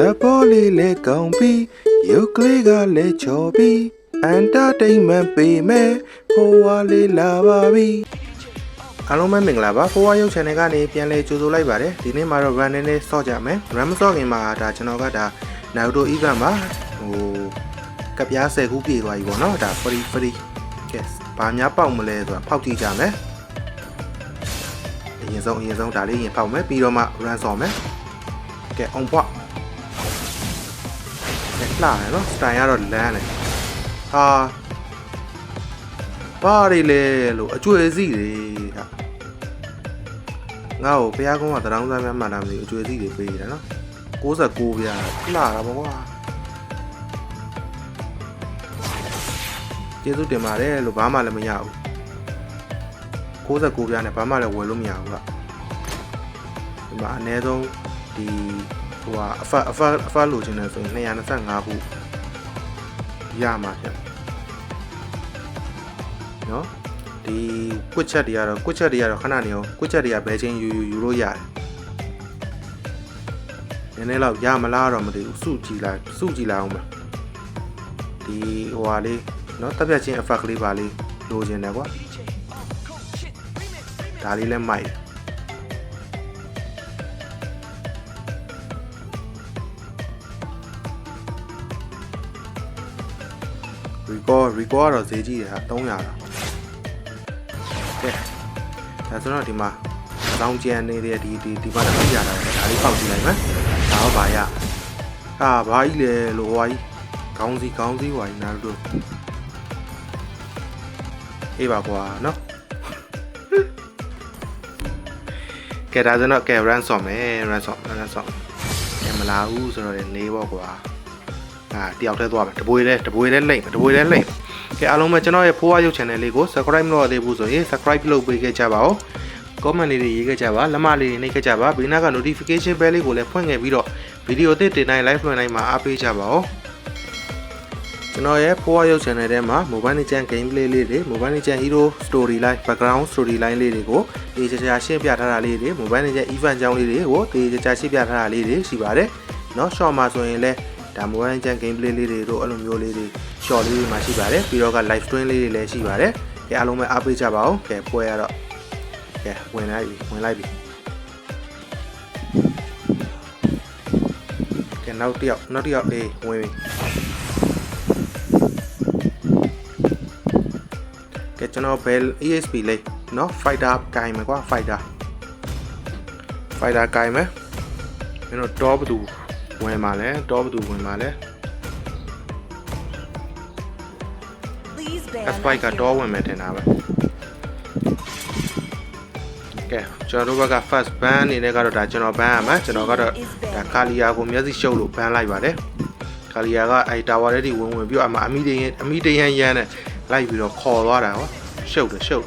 လက်ပေါ်လေးလဲကောင်းပြီးရုပ်ကလေးကလည်းချော်ပြီးအန်တာတိန်မန်ပေးမယ်ဖိုးဝါလေးလာပါပြီအားလုံးပဲမင်္ဂလာပါဖိုးဝါရုပ် channel ကနေပြန်လဲကြိုဆိုလိုက်ပါတယ်ဒီနေ့မှာတော့ run နဲ့နဲ့ဆော့ကြမယ် run မဆော့ခင်မှာဒါကျွန်တော်ကဒါ Naruto event မှာဟိုကပြား10ခုပြည့်သွားပြီပေါ့နော်ဒါ free free yes ဘာများပေါက်မလဲဆိုတာဖောက်ကြည့်ကြမယ်အရင်ဆုံးအရင်ဆုံးဒါလေးရင်ဖောက်မယ်ပြီးတော့မှ run ဆော့မယ်ကဲ on point ကဲလှတယ်နော် style ကတော့လမ်းတယ်ဟာဘာတွေလဲလို့အကျွေးစီတွေဟာငါ့ကိုဘုရားကုန်းကတရောင်းစားများမှန်တာမသိဘူးအကျွေးစီတွေပေးတယ်နော်69ပြားလှတာပေါ့ကွာကျေးဇူးတင်ပါတယ်လို့ဘာမှလည်းမရဘူး69ပြားနဲ့ဘာမှလည်းဝယ်လို့မရဘူးကဒီမှာအနည်းဆုံးဒီ ဟိုဟာအဖတ်အဖတ်အဖတ်လိုချင်တယ်ဆိုရင်225ခုရမှာဖြစ်နော်ဒီကွက်ချက်တွေကတော့ကွက်ချက်တွေကတော့ခဏနေအောင်ကွက်ချက်တွေကဘယ်ချင်းယူယူယူလို့ရတယ်နည်းနည်းတော့ရမလားတော့မသိဘူးစုကြည့်လိုက်စုကြည့်လိုက်အောင်ပါဒီဟိုဟာလေးနော်တက်ပြတ်ချင်း effect လေးပါလေးလိုချင်တယ်ကွာဒါလေးလည်းမိုက် တယ် record record ကတော့ဈေးကြီးတယ်ဟာ300လားကဲဒါဆိုတော့ဒီမှာအဆောင်ကျန်နေတဲ့ဒီဒီဒီမှာတော့ပြရတာလေဒါလေးပေါက်ကြည့်လိုက်မယ်ဒါတော့ဘာရဟာဘာကြီးလဲလို့ဟွာကြီးခေါင်းစည်းခေါင်းစည်းဟွာကြီးနားလို့အေးပါကွာနော်ကဲဒါဆိုတော့ကဲ run ဆော့မယ် run ဆော့ run ဆော့ကဲမလာဘူးဆိုတော့လည်းနေပေါ့ကွာအာတယောက်တည်းသွားမယ်တပွေလဲတပွေလဲလိမ့်မယ်တပွေလဲလိမ့်မယ် ကဲအားလုံးပဲကျွန်တော်ရဲ့ဖိုးဝါရုပ် channel လေးကို subscribe မလုပ်သေးဘူးဆိုရင် subscribe လုပ်ပေးခဲ့ကြပါဦး comment လေးတွေရေးခဲ့ကြပါလက်မလေးတွေနှိပ်ခဲ့ကြပါဘေးနားက notification bell လေးကိုလည်းဖွင့်ခဲ့ပြီးတော့ဗီဒီယိုသစ်တင်တိုင်း live လွှင့်တိုင်းမှာအားပေးကြပါဦးကျွန်တော်ရဲ့ဖိုးဝါရုပ် channel ထဲမှာ mobile legend gameplay လေးတွေ mobile legend hero story line background story line လေးတွေကိုတေချာချာရှင်းပြထားတာလေးတွေ mobile legend event ကြောင်းလေးတွေကိုတေချာချာရှင်းပြထားတာလေးတွေရှိပါတယ်เนาะ short မှာဆိုရင်လည်း ဒါ mobile legend gameplay လေးတွေတို့အဲ့လိုမျိုးလေးတွေ short လေးတွေမှာရှိပါတယ်ပြီးတော့က live stream လေးတွေလည်းရှိပါတယ်ကဲအားလုံးပဲအားပေးကြပါဦးကဲပွဲရတော့ကဲဝင်လိုက်ပြီဝင်လိုက်ပြီကဲနောက်တစ်ယောက်နောက်တစ်ယောက်အေးဝင်ပြီကဲကျွန်တော်ဘယ် ESP လေးเนาะ fighter ကင်မယ်ကွာ fighter fighter ကင်မယ်မင်းတို့ top ဘသူ ဝင်ပါလဲတောဘသူဝင်ပါလဲ spike ကတော့ဝင်မယ်ထင်တာပဲကဲကျွန်တော်တို့ဘက်က first ban အနေနဲ့ကတော့ဒါကျွန်တော် ban ရမှာကျွန်တော်ကတော့ဒါကာလီယာကိုမျက်စိရှုပ်လို့ ban လိုက်ပါတယ်ကာလီယာကအဲ tower တွေဝင်ဝင်ပြီးတော့အမအမိတရင်အမိတရန်ရန်နဲ့လိုက်ပြီးတော့ခေါ်သွားတာဟောရှုပ်တယ်ရှုပ်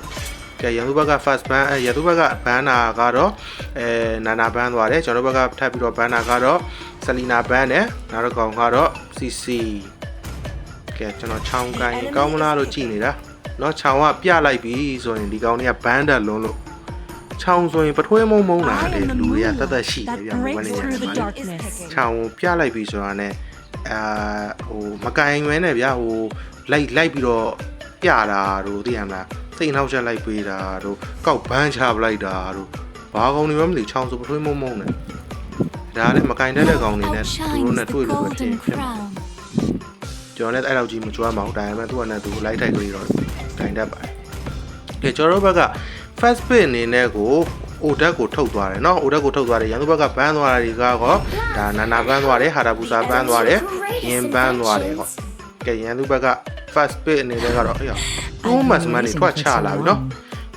ကဲရန်သူဘက်က first ban အဲရန်သူဘက်က ban နာကတော့အဲနာနာ ban သွားတယ်ကျွန်တော်တို့ဘက်ကထပ်ပြီးတော့ ban နာကတော့ ဆလီနာ ban နဲ့နောက်တစ်ကောင်ကတော့ CC ကဲကျွန်တော်ချောင်းကိုင်းကောင်းမလားလို့ကြည်နေတာเนาะချောင်းကပြလိုက်ပြီဆိုရင်ဒီကောင်တွေကဘန်းတက်လွန်းလို့ချောင်းဆိုရင်ပထွေးမုံမုံလာတယ်လူတွေကတတ်တတ်ရှိတယ်ဗျာမဟုတ်ဘူးနေတယ်ချောင်းပြလိုက်ပြီဆိုတာနဲ့အာဟိုမကင်မဲနဲ့ဗျာဟိုလိုက်လိုက်ပြီးတော့ပြတာတို့သိရမလားစိတ်နှောက်ချက်လိုက်ပေးတာတို့ကောက်ဘန်းချပလိုက်တာတို့ဘာကောင်တွေမှမသိချောင်းဆိုပထွေးမုံမုံနဲ့ ဒါလည်းမကင်တတ်တဲ့ကောင်တွေနဲ့သူတို့နဲ့တွေ့လို့ပဲတင်ဖြစ်မှာ ကျွန်တော်လည်းအဲ့လောက်ကြီးမကြွားမအောင်ဒါပေမဲ့သူကလည်းသူလိုက်ထိုက်ကလေးတော့တိုင်တတ်ပါတယ်။ကဲကျွန်တော်တို့ဘက်က first pit အနေနဲ့ကို ODAT ကိုထုတ်သွားတယ်เนาะ ODAT ကိုထုတ်သွားတယ်ရန်သူဘက်ကဘန်းသွားတာတွေကတော့ဒါနာနာဘန်းသွားတယ်ဟာတာပူစာဘန်းသွားတယ်ရင်ဘန်းသွားတယ်ဟောကဲရန်သူဘက်က first pit အနေနဲ့ကတော့အေး2 match man တွေထွက်ချလာပြီเนาะ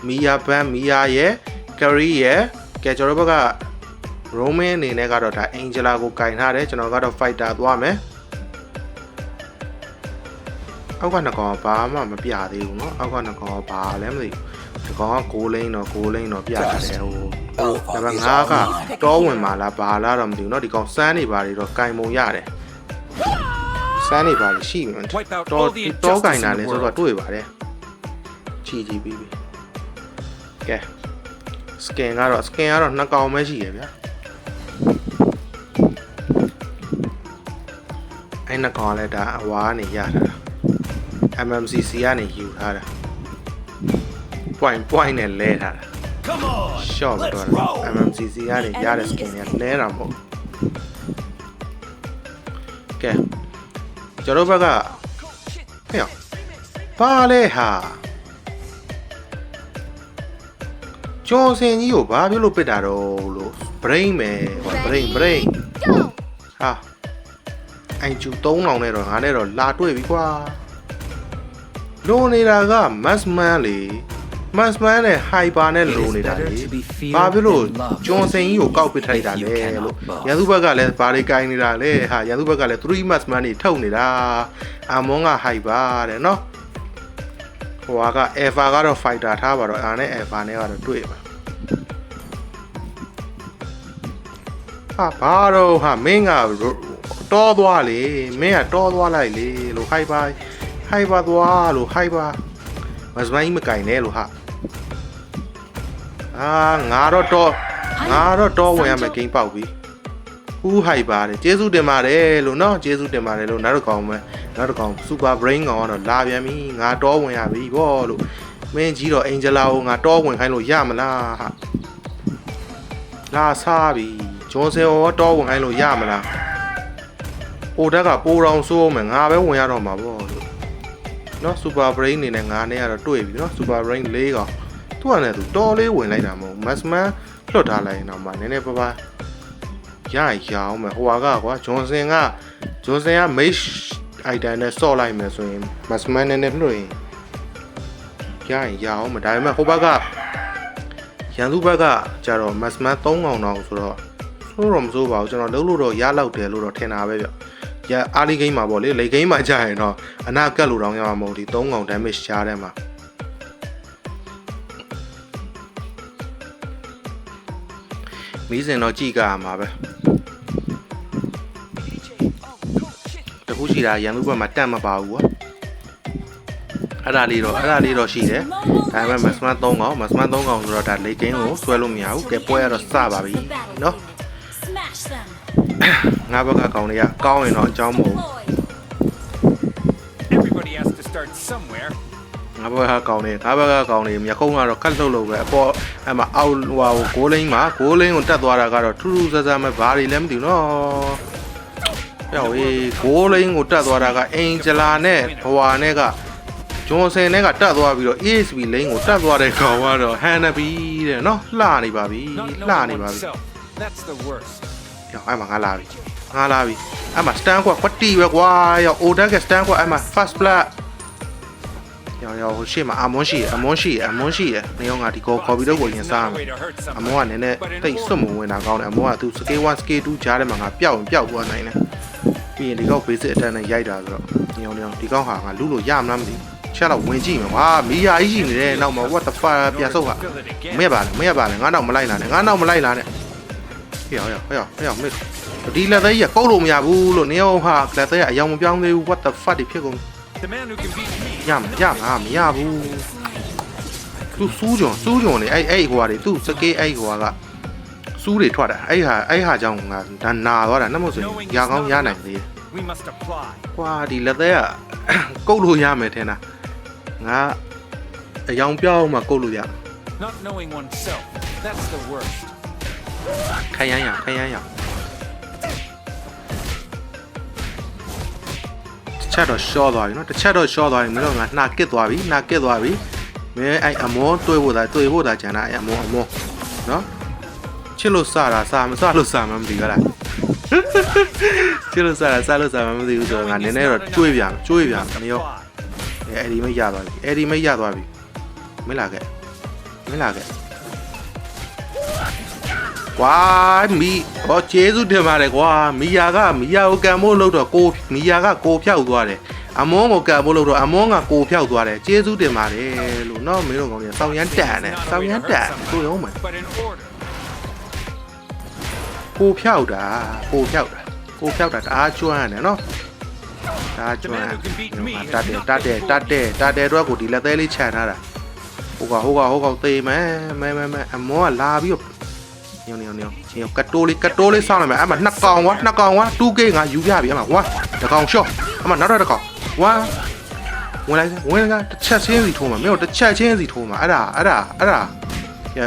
မီယာဘန်းမီယာရဲ့ carry ရဲ့ကဲကျွန်တော်တို့ဘက်က Roman အနေနဲ့ကတော့ဒါ Angela ကိုကင်ထားတယ်ကျွန်တော်ကတော့ fighter သွားမယ် အောက်ကနှစ်ကောင်ကဘာမှမပြသေးဘူးเนาะအောက်ကနှစ်ကောင်ကဘာလဲမသိဘူးဒီကောင်က6လိန်းတော့6လိန်းတော့ပြထားတယ်ဟိုဟိုဒါပေမဲ့ငါးကတောဝင်มาလားဘာလားတော့မသိဘူးเนาะဒီကောင်စမ်းနေပါလေတော့ကင်မုံရတယ်စမ်းနေပါလေရှိမှန် Wipe out တော့ all the တောကင် injustice တာ in လဲ the ဆိုတော့ world. တွေ့ပါတယ်ချီကြည့်ပြီးပြီကဲ scan ကတော့ scan ကတော့နှစ်ကောင်ပဲရှိရဗျာ အဲ့နှစ်ကောင်ကလည်းဒါအဝါကနေရထားတာ MMCC ကနေယူထားတာ point point နဲ့လဲထားတာ Come on. ရှော့ပြီး Let's တော့ roll. MMCC ကနေရတဲ့ skin တွေကလဲတာမဟုတ်ကဲကျွန်တော်ဘက်ကဟဲ့ပါလေဟာကျော်စင်ကြီးကိုဘာဖြစ်လို့ပစ်တာတော့လို့ brain ပဲဟော brain brain Go. ဟာ အိုင်ကျူ3000နဲ့တော့ငါနဲ့တော့လာတွေ့ပြီကွာလိုနေတာက massman လေ massman နဲ့ hyper နဲ့လိုနေတာလေဘာဖြစ်လို့ဂျွန်စင်ကြီးကိုကောက်ပစ်ထိုက်တာလဲလို့ရန်သူဘက်ကလည်းဘာတွေကင်နေတာလဲဟာရန်သူဘက်ကလည်း3 massman တွေထုတ်နေတာအမွန်က hyper တဲ့နော်ဟိုက alpha ကတော့ fighter ထားပါတော့အားနဲ့ alpha နဲ့ကတော့တွေ့ပါဟာဘာတော့ဟာမင်းက တောသွားလေမင်းကတောသွားလိုက်လေလို့ဟိုက်ပါဟိုက်ပါသွားလို့ဟိုက်ပါမစမိုင်းမကင်နဲ့လို့ဟာအာငါတော့တော့ငါတော့တော့ဝင်ရမယ်ဂိမ်းပေါက်ပြီဟူးဟိုက်ပါတယ်ကျေးဇူးတင်ပါတယ်လို့နော်ကျေးဇူးတင်ပါတယ်လို့နောက်တစ်ကောင်ပဲနောက်တစ်ကောင်စူပါဘရိန်းကောင်ကတော့လာပြန်ပြီငါတော့ဝင်ရပြီဗောလို့မင်းကြီးတော့အင်ဂျလာကိုငါတော့ဝင်ခိုင်းလို့ရမလားဟာလာစားပြီဂျွန်ဆင်ရောတော့ဝင်ခိုင်းလို့ရမလား ဟိုတက်ကပိုးတောင်စိုးအောင်မယ်ငါပဲဝင်ရတော့မှာပေါ့လို့နော်စူပါဘရိန်းအနေနဲ့ငါနဲ့ကတော့တွေ့ပြီနော်စူပါဘရိန်း၄ကောင်သူ့အနေနဲ့သူတော်လေးဝင်လိုက်တာမဟုတ်မတ်စမန်လွတ်ထားလိုက်ရင်တော့မှနည်းနည်းပါးပါရရအောင်မယ်ဟိုကကွာဂျွန်ဆင်ကဂျွန်ဆင်က mesh item နဲ့ဆော့လိုက်မယ်ဆိုရင်မတ်စမန်နည်းနည်းလွတ်ရင်ရရင်ရအောင်မယ်ဒါပေမဲ့ဟိုဘက်ကရန်သူဘက်ကကြတော့မတ်စမန်3000တောင်ဆိုတော့ဆိုးတော့မဆိုးပါဘူးကျွန်တော်လုံးလို့တော့ရလောက်တယ်လို့တော့ထင်တာပဲဗျ ရအာလီဂိမ်းမှာပေါ့လေလေဂိမ်းမှာကြာရင်တော့အနာကတ်လို့တောင်ရမှာမဟုတ်ဒီ3000 damage ရှားတယ်မှာမီးစင်တော့ကြည့်ကြရမှာပဲတခုရှိတာရန်သူဘက်မှာတက်မပါဘူးကွာအဲ့ဒါလေးတော့အဲ့ဒါလေးတော့ရှိတယ် ဒါပေမဲ့မစမန်3កောင်မစမန်3កောင်ဆိုတော့ဒါလေကင်းကိုဆွဲလို့မရဘူးကဲပွဲကတော့စပါပြီเนาะ Smash them. ငါဘက်ကကောင်တွေကကောင်းရင်တော့အကြောင်းမဟုတ် Everybody has to start somewhere. ငါဘက်ကကောင်တွေငါဘက်ကကောင်တွေမြခုံးကတော့ခက်လှုပ်လို့ပဲအပေါ်အဲ့မှာအောက်ဟိုဂိုးလိန်းမှာဂိုးလိန်းကိုတက်သွားတာကတော့ထူးထူးဆန်းဆန်းပဲဘာတွေလဲမသိဘူးနော်ပြောင်းရေးဂိုးလိန်းကိုတက်သွားတာကအင်ဂျလာနဲ့ဘဝနဲ့ကဂျွန်ဆန်နဲ့ကတက်သွားပြီးတော့ ESB လိန်းကိုတက်သွားတဲ့ကောင်ကတော့ဟန်နဘီတဲ့နော်လှနေပါပြီ Not လှ knowing နေပါပြီ oneself. That's the worst. ပြောင်းအဲ့မှာငါလာပြီ ငါလာပြီအဲ့မှာ stand ကွာကွတီပဲကွာရော order က stand ကွာအဲ့မှာ first blood ရောရောဟိုရှေ့မှာအမွန်းရှိတယ်အမွန်းရှိတယ်အမွန်းရှိတယ်နေရောငါဒီကော်ကော်ပီတော့ကိုရင်စားမယ် Another way to hurt အ somebody. မွန်းကနည်းနည်းတိတ်စွတ်မဝင်တာကောင်းတယ်အမွန်းကသူ scale 1 scale 2ကြားထဲမှာငါပျောက်ရင်ပျောက်သွားနိုင်တယ်ပြီးရင်ဒီကောက် basic attack နဲ့ရိုက်တာဆိုတော့ညောင်ညောင်ဒီကောက်ဟာငါလူလို့ရမလားမသိဘူးချက်တော့ဝင်ကြည့်မယ်ကွာမီယာကြီးရှိနေတယ်နောက်မှာ what the fuck ပြန်ဆုတ်ဟာ Feel it again. မရပါနဲ့မရပါနဲ့ငါနောက်မလိုက်လာနဲ့ငါနောက်မလိုက်လာနဲ့ဟေ့ဟေ့ဟေ့ဟေ့မေ ဒီလက်သေးကြီးကကုတ်လို့မရဘူးလို့နေအောင်ဟာလက်သေးကအယောင်မပြောင်းသေးဘူး what the fuck တွေဖြစ်ကုန် The man who can beat me. ရမရမှာမရဘူးသူစူးကြုံစူးကြုံနေအဲ့အဲ့ဟိုဟာတွေသူစကေးအဲ့ဟိုဟာကစူးတွေထွက်တာအဲ့ဟာအဲ့ဟာကြောင့်ငါဒါနာသွားတာနှမို့ဆိုရင်ရာကောင်းရနိုင်သေးတယ် We must apply. ကွာဒီလက်သေးကကုတ်လို့ရမယ်ထင်တာငါအယောင်ပြောင်းမှကုတ်လို့ရ Not knowing oneself. That's the worst. ခိုင်ရမ်းရခိုင်ရမ်းရ ချက်တော့ရှော့သွားပြီနော်တစ်ချက်တော့ရှော့သွားပြီမင်းတို့ကနှာကစ်သွားပြီနှာကစ်သွားပြီမင်းအဲ့အမောတွေးဖို့သာတွေးဖို့သာကျန်တာအဲ့အမောအမောနော်ချစ်လို့စတာစာမစလို့စာမမသိဘူးလားချစ်လို့စတာစလို့စာမမသိဘူးဆိုတော့ငါနည်းနည်းတော့ကြွေးပြန်ကြွေးပြန်မရောအဲ့ဒီမရသွားပြီအဲ့ဒီမရသွားပြီမင်းလာခဲ့မင်းလာခဲ့ ကွာမီဟောကျေးဇူးတင်ပါတယ်ကွာမီယာကမီယာကိုကံမို့လို့တော့ကိုမီယာကကိုဖြောက်သွားတယ်အမွန်းကိုကံမို့လို့တော့အမွန်းကကိုဖြောက်သွားတယ်ကျေးဇူးတင်ပါတယ်လို့နော်မင်းတို့ကောင်ကြီးစောင်းရမ်းတန်တယ်စောင်းရမ်းတန်ကိုရုံးမယ် But in order. ကိုဖြောက်တာကိုဖြောက်တာကိုဖြောက်တာတအားကျွမ်းတယ်နော်တအားကျွမ်းတတ်တယ်တတ်တယ်တတ်တယ်တတ်တယ်တော့ကိုဒီလက်သေးလေးခြံထားတာဟိုကဟိုကဟိုကသေမယ်မဲမဲမဲအမောကလာပြီးတော့ ညောညောညောညောကတ်တိုးလေးကတ်တိုးလေးစောင်းလိုက်မယ်အဲ့မှာနှစ်ကောင်ကွာနှစ်ကောင်ကွာ 2K ငါယူပြပြီအဲ့မှာဝါတစ်ကောင်ရှော့အဲ့မှာနောက်တော့တစ်ကောင်ဝါဝင်လိုက်ဝင်လိုက်တစ်ချက်ချင်းစီထိုးမှာမင်းတို့တစ်ချက်ချင်းစီထိုးမှာအဲ့ဒါအဲ့ဒါအဲ့ဒါရ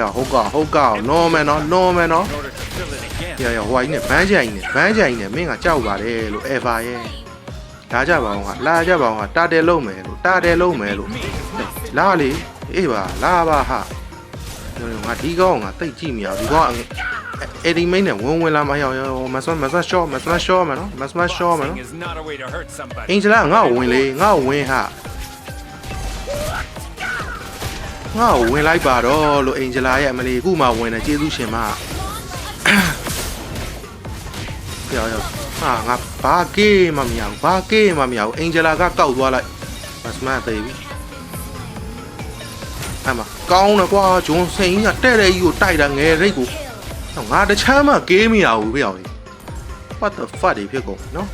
ရဟုတ်ကောဟုတ်ကော normal နော် normal နော် In order to fill it again. ရရဟိုင်းနဲ့ဘန်းကြိုင်နဲ့ဘန်းကြိုင်နဲ့မင်းကကြောက်ပါတယ်လို့ ever ရဲ့လာကြပါအောင်ကလာကြပါအောင်ကတာတယ်လုံးမယ်လို့တာတယ်လုံးမယ်လို့လာလေအေးပါလာပါဟာ ငါဒီကောင်ကတိတ်ကြည့်မြအောင်ဒီကောင်အဲ့ဒီမိန်းနဲ့ဝင်ဝင်လာမရောက်ရောမဆွမ်းမဆွမ်းရှော့မဆွမ်းရှော့မယ်နော်မဆွမ်းရှော့မယ်နော် Is not a way to hurt somebody. အင်ဂျလာငါ့ကိုဝင်လေငါ့ကိုဝင်ဟာငါ့ကိုဝင်လိုက်ပါတော့လို့အင်ဂျလာရဲ့အမလီခုမှဝင်တယ်ကျေးဇူးရှင်မပြောရောဟာငါဘာကေးမှမရဘူးဘာကေးမှမရဘူးအင်ဂျလာကကောက်သွားလိုက်မစမန်သေးပြီအမ ကောင်းတယ်ကွာဂျွန်စိန်ကတဲ့တဲ့ကြီးကိုတိုက်တာငယ်ရိတ်ကိုဟောငါတချမ်းမှကေးမရဘူးပြောလေ what the fuck တွေဖြစ်ကုန်နော်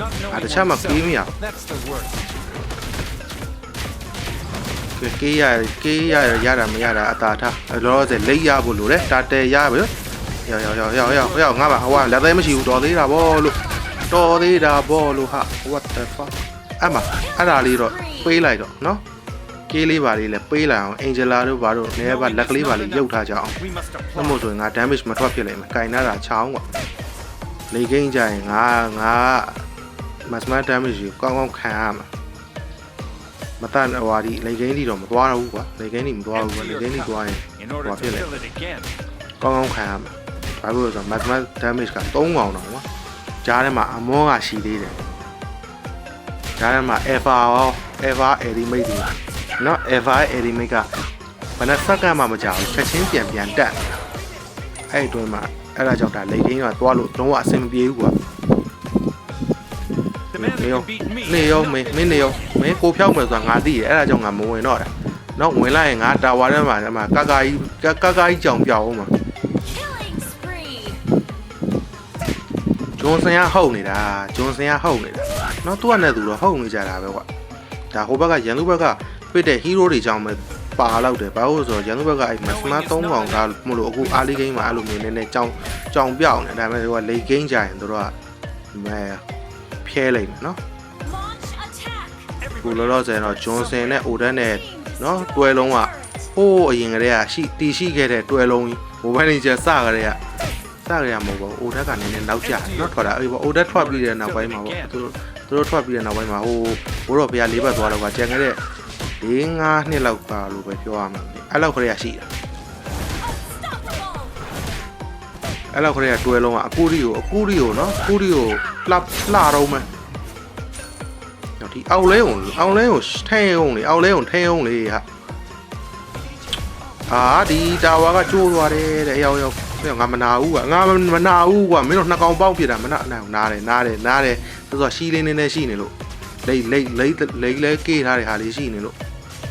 Not knowing Ah, the chama oneself. premium. That's the worst. ကဲကေးရကေးရရတာမရတာအတာထားအဲ့လောလောဆယ်လိတ်ရဖို့လိုတယ်တာတယ်ရပါရောရောက်ရောက်ရောက်ရောက်ရောက်ရောက်ငါပါဟိုကလက်သေးမရှိဘူးတော်သေးတာဗောလို့တော်သေးတာဗောလို့ဟာ what the fuck အမအဲ့ဒါလေးတော့ပေးလိုက်တော့နော် ကေးလေးပါလေးလည်းပေးလိုက်အောင်အင်ဂျလာတို့ဘာတို့လည်းပါလက်ကလေးပါလေးရုပ်ထားကြအောင်အဲ့မို့ဆိုရင်ငါ damage မထွက်ဖြစ်လိမ့်မယ်ကင်နာတာချောင်းကွာလေကိန်းကြရင်ငါငါ maximum damage ကိုကောင်းကောင်းခံရမှာမတန်ဟွာဒီလေကိန်းဒီတော့မသွားတော့ဘူးကွာလေကိန်းဒီမသွားဘူးကွာလေကိန်းဒီသွားရင်ဟွာဖြစ်လိမ့်ကောင်းကောင်းခံရမှာဘာလို့လဲဆိုတော့ maximum damage က3កောင်တော့ကွာကြားထဲမှာအမောကရှိသေးတယ်ကြားထဲမှာ alpha ရော alpha ultimate တွေ နော် Eva Elimate ကဘယ်နဲ့စက္ကန့်မှမကြာဘူးချက်ချင်းပြန်ပြန်တက်။အဲ့ဒီအတွင်းမှာအဲ့ဒါကြောင့်ဒါလေကိန်းကသွားလို့လုံးဝအဆင်မပြေဘူးကွာ The man နေ who ရော can beat me. နေရောမင်းမင်းနေရောမင်းကိုဖြောက်မယ်ဆိုတာငါသိတယ်အဲ့ဒါကြောင့်ငါမဝင်တော့တာနော်ဝင်လိုက်ရင်ငါတာဝါထဲမှာအဲ့မှာကာကာကြီးကာကာကြီးကြောင်ပြောက်အောင်မှာ Killing spree. ဂျွန်ဆန်ကဟုတ်နေတာဂျွန်ဆန်ကဟုတ်နေတာနော်သူကနဲ့သူတော့ဟုတ်နေကြတာပဲကွာဒါဟိုဘက်ကရန်သူဘက်က ပြစ်တဲ့ဟီးရိုးတွေကြောင့်ပဲပါလောက်တယ်ဘာလို့လဲဆိုတော့ရန်သူဘက်ကအဲ့မစမ3កောင်ဒါမလို့အခုအာလီဂိမ်းမှာအဲ့လိုမျိုးနည်းနည်းကြောင်ကြောင်ပြောက်နေဒါပေမဲ့သူကလေဂိမ်းကြရင်သူတို့ကမဲဖျဲလိုက်မယ်နော် Launch attack. ခုလောလောဆယ်တော့ဂျွန်ဆင်နဲ့အိုဒန်နဲ့နော်တွဲလုံးကဟိုးအရင်ကတည်းကရှိတီရှိခဲ့တဲ့တွဲလုံးကြီးမိုဘိုင်းနေကျစကြတဲ့ကစကြရမဟုတ်ပါဘူးအိုဒက်ကနည်းနည်းနောက်ကျနော်ထွက်တာအေးပေါ့အိုဒက်ထွက်ပြီးတဲ့နောက်ပိုင်းမှာပေါ့သူတို့သူတို့ထွက်ပြီးတဲ့နောက်ပိုင်းမှာဟိုဘိုးတော်ဘုရားလေးဘက်သွားတော့ကကျန်ခဲ့တဲ့ ၄၅နှစ်လောက်ကလို့ပဲပြောရမှာအဲ့လောက်ခရေရှိတာ Unstoppable. အဲ့လောက်ခရေကတွဲလုံးကအကူရီကိုအကူရီကိုနော်အကူရီကိုလှလှတော့မယ်တော့ဒီအောက်လဲုံအောက်လဲုံထဲုံလေအောက်လဲုံထဲုံလေဟာအာဒီတာဝါကကျိုးသွားတယ်တဲ့အယောက်ယောက်ပြောငါမနာဘူးကွာငါမနာဘူးကွာမင်းတို့နှစ်ကောင်ပေါက်ပြတာမနာနာနားတယ်နားတယ်နားတယ်ဆိုတော့ရှီးလေးနေနေရှိနေလို့လိတ်လိတ်လိတ်လိတ်လဲကေးထားတဲ့ဟာလေးရှိနေလို့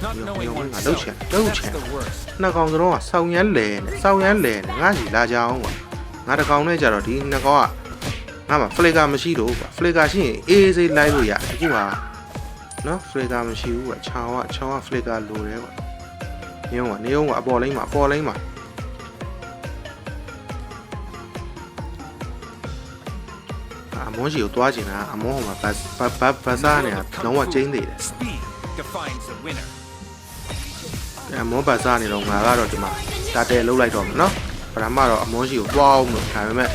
Not Yo, knowing yo, yo, oneself. don't you- don't That's you. the worst. နှစ်ကောင်စလုံးကစောင်းရမ်းလဲနေစောင်းရမ်းလဲနေငါစီလာကြအောင်ကွာငါတစ်ကောင်နဲ့ကြတော့ဒီနှစ်ကောင်ကငါမှာဖလေကာမရှိတော့ဘူးကွာဖလေကာရှိရင်အေးစေးလိုက်လို့ရအခုကနော်ဖလေကာမရှိဘူးကွာချောင်းကချောင်းကဖလေကာလိုတယ်ကွာနေအောင်ကနေအောင်ကအပေါ်လိမ့်မှာအပေါ်လိမ့်မှာအမွန်ရှိကိုတွားချင်တာအမွန်ဟိုမှာဘတ်ဘတ်ဘတ်ဘတ်စားနေတာလုံးဝကျင်းသေးတယ် Speed defines the winner. အမောဘာစားနေတော့ငါကတော့ဒီမှာတာတဲလှုပ်လိုက်တော့မယ်နော်ပထမတော့အမောရှိကိုပွားအောင်လို့ဒါပေမဲ့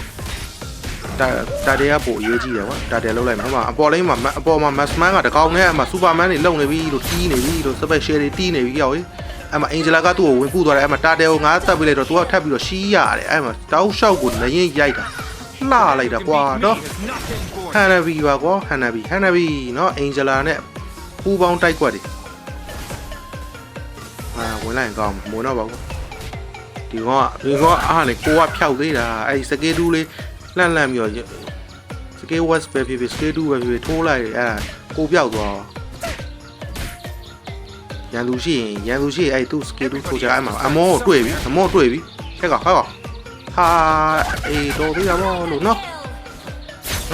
တာတာတဲကပိုအရေးကြီးတယ်ကွာတာတဲလှုပ်လိုက်မှာဟိုမှာအပေါ်လိမ့်မှာအပေါ်မှာမတ်စမန်ကတကောင်နဲ့အမှစူပါမန်တွေလုံနေပြီလို့တီးနေပြီလို့စပက်ရှယ်တွေတီးနေပြီရောက်ရေးအဲ့မှာအင်ဂျလာကသူ့ကိုဝင်ကူသွားတယ်အဲ့မှာတာတဲကိုငါတက်ပြီးလိုက်တော့သူကထပ်ပြီးတော့ရှီးရတယ်အဲ့မှာတောက်လျှောက်ကိုနရင်ရိုက်တာလှလိုက်တာကွာနော်ဟန်နဘီပါကွာဟန်နဘီဟန်နဘီနော်အင်ဂျလာနဲ့ပူပေါင်းတိုက်ွက်တယ် ဝင်လိုက်ရင်ကောင်းမှာမဝင်တော့ပါဘူးဒီကောင်ကဒီကောင်ကအားလေကိုကဖြောက်သေးတာအဲ့ဒီစကေးတူးလေးလှန့်လှန့်ပြီးတော့စကေးဝက်ပဲဖြစ်ဖြစ်စကေးတူးပဲဖြစ်ဖြစ်ထိုးလိုက်တယ်အဲ့ဒါကိုပြောက်သွားရန်သူရှိရင်ရန်သူရှိရင်အဲ့သူစကေးတူးထိုးချအဲ့မှာအမောကိုတွေ့ပြီအမောတွေ့ပြီဟဲ့ကောင်ဟဲ့ကောင်ဟာအေးတော်သေးတာဗောလို့နော်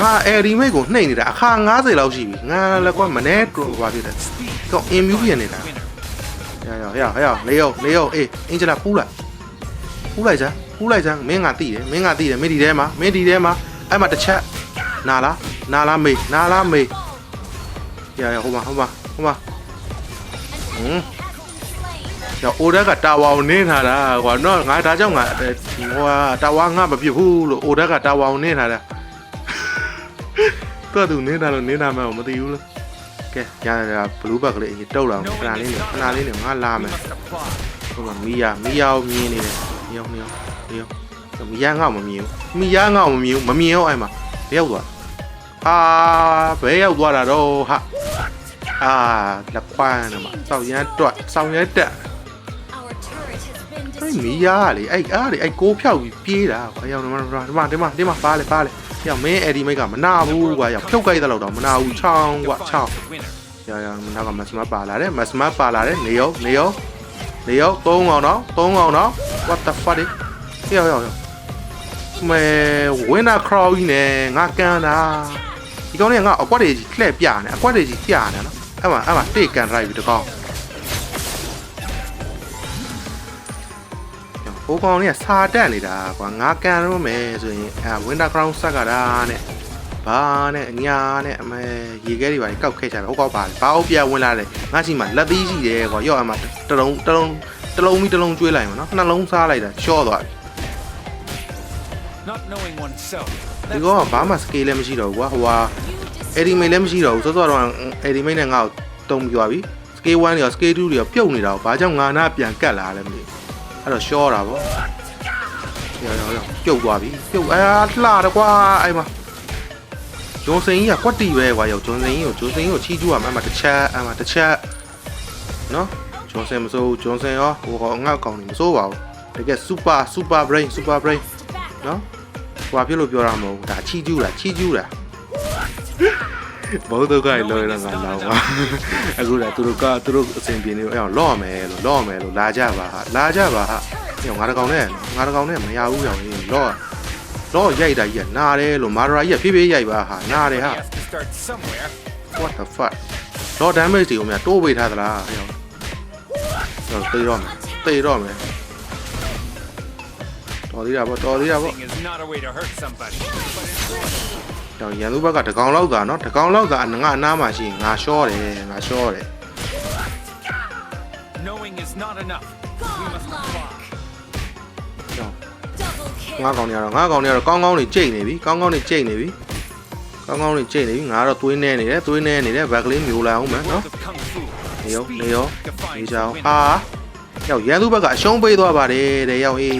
ငါအဲရီမိတ်ကိုနှိမ့်နေတာအခါ90လောက်ရှိပြီငါလည်းကွာမနေ့ကဘာဖြစ်လဲ Speed ကောအင်မြူပြန်နေတာ winner. ရရရရလေယောလေယောအေးအင်ဂျလာပူးလာဥလိုက်စမ်းဥလိုက်စမ်းမင်းကတိတယ်မင်းကတိတယ်မင်းဒီထဲမှာမင်းဒီထဲမှာအဲ့မှာတစ်ချက်နာလားနာလားမေးနာလားမေးရရဟိုမှာဟိုမှာဟိုမှာဟွန်း Has been slain. ကျော်အိုဒက်ကတာဝါကိုနင်းထားတာကွာနော်ငါဒါကြောင့်ငါဟိုဟာတာဝါငါမပြစ်ဘူးလို့အိုဒက်ကတာဝါကိုနင်းထားတာတော့သူနင်းတာလို့နင်းတာမှမသိဘူးလို့ ကဲရရဘလူးဘက်ကလေးအရင်တုတ်လာအောင်ခဏလေးနေခဏလေးနေငါလာမယ် We must apply. ဟိုမှာမီယာမီယာကိုမြင်နေတယ်မီယာမီယာမီယာမီယာငါ့ကိုမမြင်ဘူးမီယာငါ့ကိုမမြင်ဘူးမမြင်ရောအဲ့မှာဘယ်ရောက်သွားအာဘယ်ရောက်သွားတာတော့ဟာအာလက်ခွမ်းနေမှာစောက်ရမ်းတွတ်စောက်ရမ်းတက် Our turret has been အဲ့ destroyed. မီယာလေအဲ့အားလေအဲ့ကိုးဖြောက်ပြီးပြေးတာကွာရောက်ဒီမှာဒီမှာဒီမှာဒီမှာပါလေပါလေ ရောက်မင်းအဲ့ဒီမိတ်ကမနာဘူးကွာရောက်ဖြုတ်ကြိုက်တဲ့လောက်တော့မနာဘူးချောင်းကွာချောင်း Defines the winner. ရရမနာကမစမပါလာတယ်မစမပါလာတယ်နေရောနေရောနေရောသုံးအောင်တော့သုံးအောင်တော့ what the fuck ရောက်ရောက်ရောက်မဲဝင်းနာခရောကြီးနဲ့ငါကန်တာဒီကောင်လေးကငါအကွက်တွေကြီးလှည့်ပြနေအကွက်တွေကြီးပြနေနော်အဲ့မှာအဲ့မှာတိတ်ကန်ရိုက်ပြီးတကောင် ဟိုကောင်လေးကစာတက်နေတာကွာငါကန်တော့မယ်ဆိုရင်အဲဝင်းနာခရောင်းဆက်ကတာနဲ့ဘာနဲ့အညာနဲ့အမဲရေခဲတွေပါကောက်ခဲ့ကြတယ်ဟုတ်ကောက်ပါလေဘာအောင်ပြဝင်လာတယ်ငါရှိမှလက်သီးရှိတယ်ကွာရော့အမတလုံးတလုံးတလုံးပြီးတလုံးကျွေးလိုက်မှာနော်နှလုံးစားလိုက်တာရှော့သွားပြီ Not knowing oneself. ဒီကောင်ကဘာမှစကေးလည်းမရှိတော့ဘူးကွာဟိုဟာ You အဲ့ဒီမိတ်လည်းမရှိတော့ဘူးစောစောတော့အဲ့ဒီမိတ်နဲ့ငါ့ကိုတုံပြီးသွားပြီစကေး1တွေရောစကေး2တွေရောပြုတ်နေတာကိုဘာကြောင့်ငါနာပြန်ကတ်လာလဲမသိဘူး အဲ့တော့ရှော့တာပေါ့ရောရောရောပြုတ်သွားပြီပြုတ်အာလှတယ်ကွာအဲ့မှာဂျွန်စင်ကြီးကကွက်တီပဲကွာရောဂျွန်စင်ကြီးကိုဂျွန်စင်ကြီးကိုချီးကျူးရမှာအမှတစ်ချက်အမှတစ်ချက်နော်ဂျွန်စင်မစိုးဂျွန်စင်ရောဟိုကောင်ငါ့ကောင်နေမစိုးပါဘူးတကယ် super super brain super brain to back. နော်ဟွာပြလို့ပြောတာမဟုတ်ဘူးဒါချီကျူးတာချီကျူးတာ ဘောတော့ကလည်းလောရတာငါလောပါအခုဒါသူတို့ကသူတို့အစဉ်ပြေနေအဲ့အောင်လော့မယ်လို့လော့မယ်လို့လာကြပါဟာလာကြပါဟာညငါတကောင်နဲ့ငါတကောင်နဲ့မရဘူးရောင်ကြီးလော့လော့ရိုက်တာကြီးကနာတယ်လို့မာရာကြီးကဖြည်းဖြည်းရိုက်ပါဟာနာတယ်ဟာ He has to start somewhere. what the fuck လော့ damage တွေကိုများတိုးပေးထားသလားအဲ့အောင်တော့တေးတော့မယ်တေးတော့မယ်တော်သေးတာပေါ့တော်သေးတာပေါ့ Thing is not a way to hurt somebody. တော့ရန်သူဘက်ကတကောင်လောက်သာနော်တကောင်လောက်သာငါအနားမှာရှိရင်ငါရှော့တယ်ငါရှော့တယ် Knowing is not enough. We must apply. ကြောင်း Double ငါ kill. ကောင်တွေကတော့ငါကောင်တွေကတော့ကောင်းကောင်းလေးကြိတ်နေပြီကောင်းကောင်းလေးကြိတ်နေပြီကောင်းကောင်းလေးကြိတ်နေပြီငါတော့သွေးနေနေတယ်သွေးနေနေတယ်ဘက်ကလေးမျိုးလာအောင်မယ်နော် World of Kung Fu. နေရော Speed နေရော defines နေ the ကြောင် winner. ဟာရောက်ရန်သူဘက်ကအရှုံးပေးသွားပါတယ်တဲ့ရောက်ဟေး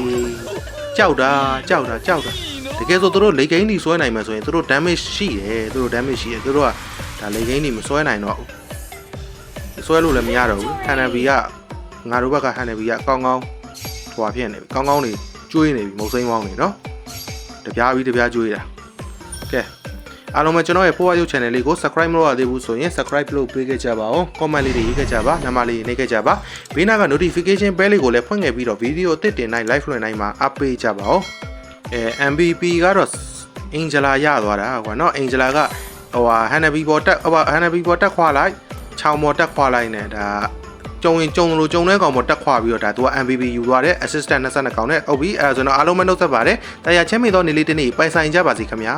ကြောက်တာကြောက်တာကြောက်တာ တကယ်ဆိုသူတို့လေကိန်းတွေဆွဲနိုင်မှာဆိုရင်သူတို့ damage ရှိတယ်သူတို့ damage ရှိတယ်သူတို့ကဒါလေကိန်းတွေမဆွဲနိုင်တော့ဘူးဆွဲလို့လည်းမရတော့ဘူးဟန်နဘီကငါတို့ဘက်ကဟန်နဘီကကောင်းကောင်းဟိုဖြစ်နေပြီကောင်းကောင်းနေကျွေးနေပြီမုတ်စိမ်းပေါင်းနေနော်တပြားပြီးတပြားကျွေးတာကဲအားလုံးပဲကျွန်တော်ရဲ့ Power YouTube Channel လေးကို Subscribe မလုပ်ရသေးဘူးဆိုရင် Subscribe လုပ်ပေးခဲ့ကြပါဦး Comment လေးတွေရေးခဲ့ကြပါနာမလေးနေခဲ့ကြပါဘေးနားက Notification Bell လေးကိုလည်းဖွင့်ခဲ့ပြီးတော့ Video အသစ်တင်တိုင်း Live လွှင့်တိုင်းမှာ up ပေးကြပါဦး အဲ MVP ကတော့ Angela ရသွားတာကွာနော် Angela ကဟိုဟာ Hanabi ပေါ်တက်ဟိုဟာ Hanabi ပေါ်တက်ခွာလိုက်ချောင်းပေါ်တက်ခွာလိုက်နဲ့ဒါကြုံရင်ကြုံလို့ကြုံတဲ့ကောင်ပေါ်တက်ခွာပြီးတော့ဒါသူက MVP ယူသွားတယ် assistant 22ကောင်နဲ့ဟုတ်ပြီအဲဒါဆိုတော့အားလုံးမနှုတ်ဆက်ပါတယ်တရားချင်းမိသောနေလေးတစ်နေ့ပိုင်ဆိုင်ကြပါစီခင်ဗျာ